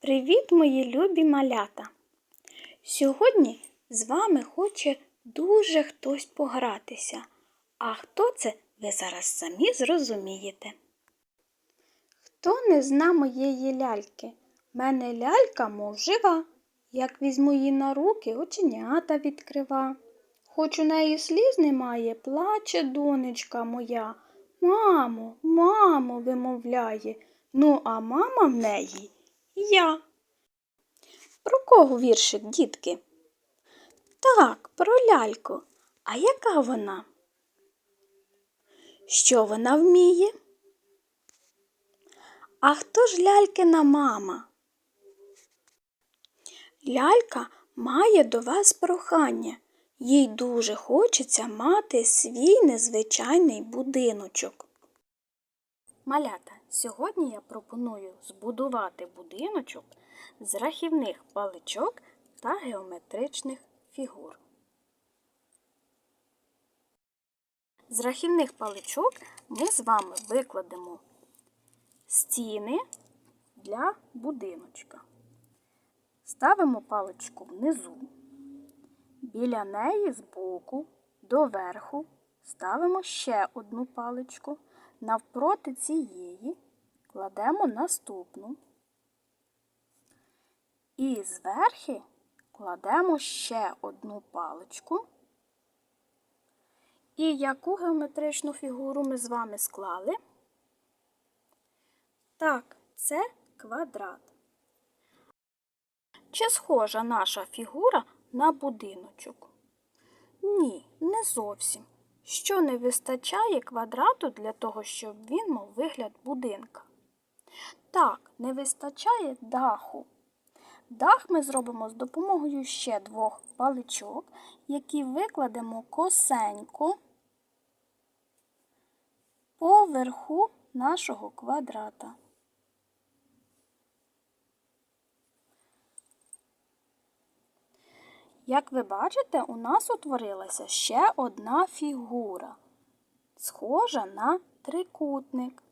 Привіт, мої любі малята! Сьогодні з вами хоче дуже хтось погратися. А хто це, ви зараз самі зрозумієте. Хто не зна моєї ляльки? Мене лялька, мов жива. Як візьму її на руки, оченята відкрива. Хоч у неї сліз немає, плаче донечка моя. Мамо, мамо, вимовляє. Ну, а мама в неї я. Про кого віршик, дітки? Так, про ляльку. А яка вона? Що вона вміє? А хто ж лялькина мама? Лялька має до вас прохання. Їй дуже хочеться мати свій незвичайний будиночок. Малята, сьогодні я пропоную збудувати будиночок з рахівних паличок та геометричних фігур. З рахівних паличок ми з вами викладемо стіни для будиночка. Ставимо паличку внизу. Біля неї збоку до верху ставимо ще одну паличку. Навпроти цієї кладемо наступну. І зверхи кладемо ще одну паличку. І яку геометричну фігуру ми з вами склали? Так, це квадрат. Чи схожа наша фігура на будиночок? Ні, не зовсім. Що не вистачає квадрату для того, щоб він мав вигляд будинка? Так, не вистачає даху. Дах ми зробимо з допомогою ще двох паличок, які викладемо косенько по верху нашого квадрата. Як ви бачите, у нас утворилася ще одна фігура, схожа на трикутник.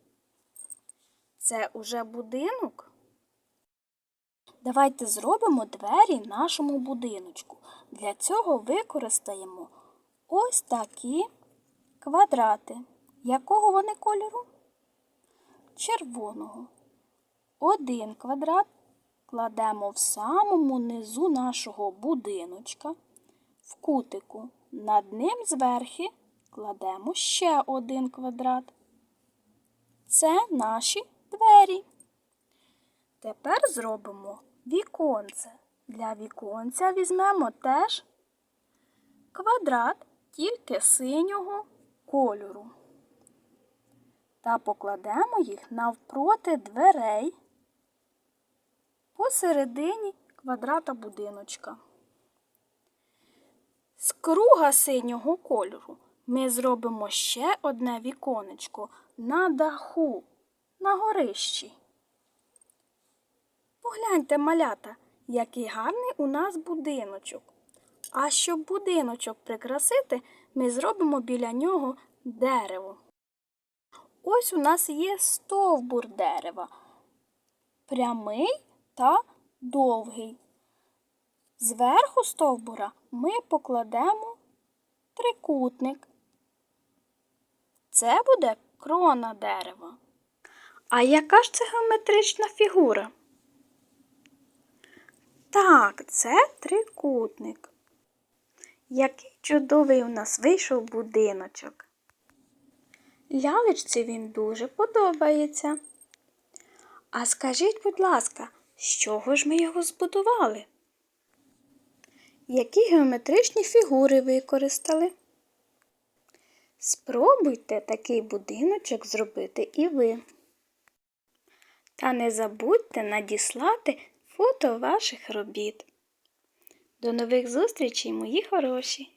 Це уже будинок. Давайте зробимо двері нашому будиночку. Для цього використаємо ось такі квадрати. Якого вони кольору? Червоного. Один квадрат кладемо в самому низу нашого будиночка, в кутику. Над ним зверхи кладемо ще один квадрат. Це наші двері. Тепер зробимо віконце. Для віконця візьмемо теж квадрат, тільки синього кольору. Та покладемо їх навпроти дверей посередині квадрата будиночка. З круга синього кольору ми зробимо ще одне віконечко на даху, на горищі. Погляньте, малята, який гарний у нас будиночок. А щоб будиночок прикрасити, ми зробимо біля нього дерево. Ось у нас є стовбур дерева. Прямий та довгий. Зверху стовбура ми покладемо трикутник. Це буде крона дерева. А яка ж це геометрична фігура? Так, це трикутник. Який чудовий у нас вийшов будиночок. Лялечці він дуже подобається. А скажіть, будь ласка, з чого ж ми його збудували? Які геометричні фігури використали? Спробуйте такий будиночок зробити і ви. Та не забудьте надіслати фото ваших робіт. До нових зустрічей, мої хороші!